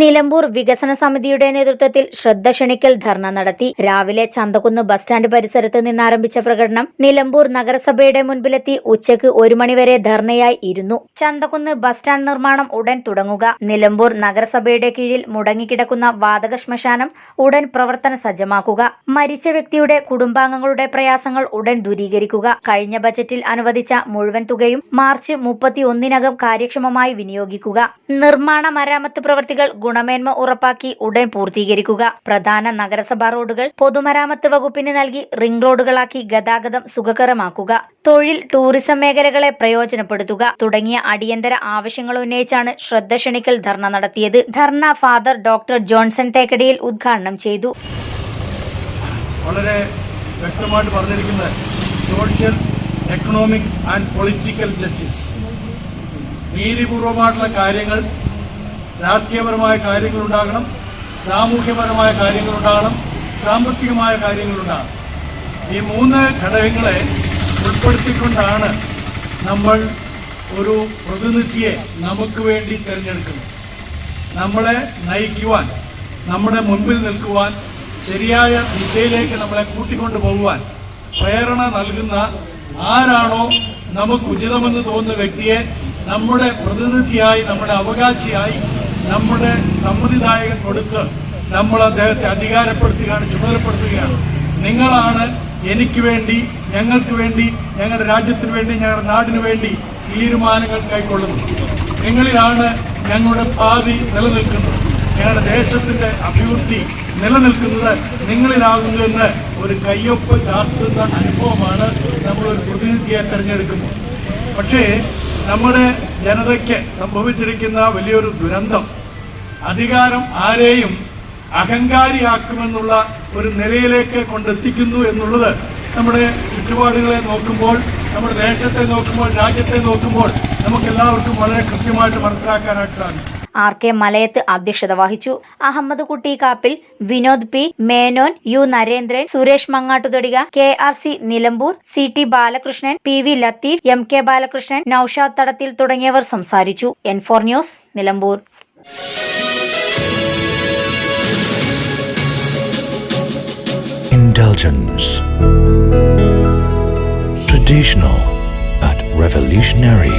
നിലമ്പൂർ വികസന സമിതിയുടെ നേതൃത്വത്തിൽ ശ്രദ്ധ ക്ഷണിക്കൽ ധർണ നടത്തി. രാവിലെ ചന്തകുന്ന് ബസ് സ്റ്റാൻഡ് പരിസരത്ത് നിന്നാരംഭിച്ച പ്രകടനം നിലമ്പൂർ നഗരസഭയുടെ മുൻപിലെത്തി ഉച്ചയ്ക്ക് ഒരു മണിവരെ ധർണയായി ഇരുന്നു. ചന്തകുന്ന് ബസ് സ്റ്റാൻഡ് നിർമ്മാണം ഉടൻ തുടങ്ങുക. നിലമ്പൂർ നഗരസഭയുടെ കീഴിൽ മുടങ്ങിക്കിടക്കുന്ന വാതക ശ്മശാനം ഉടൻ പ്രവർത്തന സജ്ജമാക്കുക. മരിച്ച വ്യക്തിയുടെ കുടുംബാംഗങ്ങളുടെ പ്രയാസങ്ങൾ ഉടൻ ദൂരീകരിക്കുക. കഴിഞ്ഞ ബജറ്റിൽ അനുവദിച്ച മുഴുവൻ തുകയും മാർച്ച് മുപ്പത്തി ഒന്നിനകം കാര്യക്ഷമമായി വിനിയോഗിക്കുക. നിർമ്മാണ മരാമത്ത് പ്രവൃത്തികൾ ഗുണമേന്മ ഉറപ്പാക്കി ഉടൻ പൂർത്തീകരിക്കുക. പ്രധാന നഗരസഭാ റോഡുകൾ പൊതുമരാമത്ത് വകുപ്പിന് നൽകി റിംഗ് റോഡുകളാക്കി ഗതാഗതം സുഖകരമാക്കുക. തൊഴിൽ ടൂറിസം മേഖലകളെ പ്രയോജനപ്പെടുത്തുക. തുടങ്ങിയ അടിയന്തര ആവശ്യങ്ങൾ ഉന്നയിച്ചാണ് ശ്രദ്ധ ക്ഷണിക്കൽ ധർണ നടത്തിയത്. ധർണ ഫാദർ ഡോക്ടർ ജോൺസൺ തേക്കടിയിൽ ഉദ്ഘാടനം ചെയ്തു. വളരെ വ്യക്തമായിട്ട് പറഞ്ഞിരിക്കുന്നത് social economic and political justice നീതിപൂർവമായിട്ടുള്ള കാര്യങ്ങൾ രാഷ്ട്രീയപരമായ കാര്യങ്ങൾ ഉണ്ടാകണം സാമൂഹ്യപരമായ കാര്യങ്ങൾ ഉണ്ടാകണം സാമ്പത്തികമായ കാര്യങ്ങൾ ഉണ്ടാകണം ഈ മൂന്ന് ഘടകങ്ങളെ ഉൾപ്പെടുത്തിക്കൊണ്ടാണ് നമ്മൾ ഒരു പ്രതിനിധിയെ നമുക്ക് വേണ്ടി തിരഞ്ഞെടുക്കുന്നത്. നമ്മളെ നയിക്കുവാൻ നമ്മുടെ മുൻപിൽ നിൽക്കുവാൻ ശരിയായ ദിശയിലേക്ക് നമ്മളെ കൂട്ടിക്കൊണ്ടു പോകുവാൻ പ്രേരണ നൽകുന്ന ആരാണോ നമുക്ക് ഉചിതമെന്ന് തോന്നുന്ന വ്യക്തിയെ നമ്മുടെ പ്രതിനിധിയായി നമ്മുടെ അവകാശിയായി നമ്മുടെ സമ്മതിദായകൻ കൊടുത്ത് നമ്മൾ അദ്ദേഹത്തെ അധികാരപ്പെടുത്തുകയാണ് ചുമതലപ്പെടുത്തുകയാണ്. നിങ്ങളാണ് എനിക്ക് വേണ്ടി ഞങ്ങൾക്ക് വേണ്ടി ഞങ്ങളുടെ രാജ്യത്തിന് വേണ്ടി ഞങ്ങളുടെ നാടിനു വേണ്ടി തീരുമാനങ്ങൾ കൈക്കൊള്ളുന്നത്. നിങ്ങളിലാണ് ഞങ്ങളുടെ ഭാവി നിലനിൽക്കുന്നത്. ഞങ്ങളുടെ ദേശത്തിന്റെ അഭിവൃദ്ധി നിലനിൽക്കുന്നത് നിങ്ങളിലാകുന്നു എന്ന് ഒരു കയ്യൊപ്പ് ചാർത്തുന്ന അനുഭവമാണ് നമ്മൾ ഒരു പ്രതിനിധിയെ തെരഞ്ഞെടുക്കുമ്പോൾ. പക്ഷേ നമ്മുടെ ജനതയ്ക്ക് സംഭവിച്ചിരിക്കുന്ന വലിയൊരു ദുരന്തം. അധികാരം ആരെയും അഹങ്കാരിയാക്കുമെന്നുള്ള ഒരു നിലയിലേക്ക് കൊണ്ടെത്തിക്കുന്നു എന്നുള്ളത് നമ്മുടെ ചുറ്റുപാടുകളെ നോക്കുമ്പോൾ നമ്മുടെ ദേശത്തെ നോക്കുമ്പോൾ രാജ്യത്തെ നോക്കുമ്പോൾ നമുക്ക് എല്ലാവർക്കും വളരെ കൃത്യമായിട്ട് മനസ്സിലാക്കാനായിട്ട് സാധിക്കും. ആർ കെ മലയത്ത് അധ്യക്ഷത വഹിച്ചു Ahammed Kutty Kappil Vinod P Menon U Narendran Suresh Mangattuthodika K R C Nilambur C T Balakrishnan P V Latheef M K Balakrishnan Noushad Thadathil തുടങ്ങിയവർ സംസാരിച്ചു N four news Nilambur Indulgence. Traditional but revolutionary.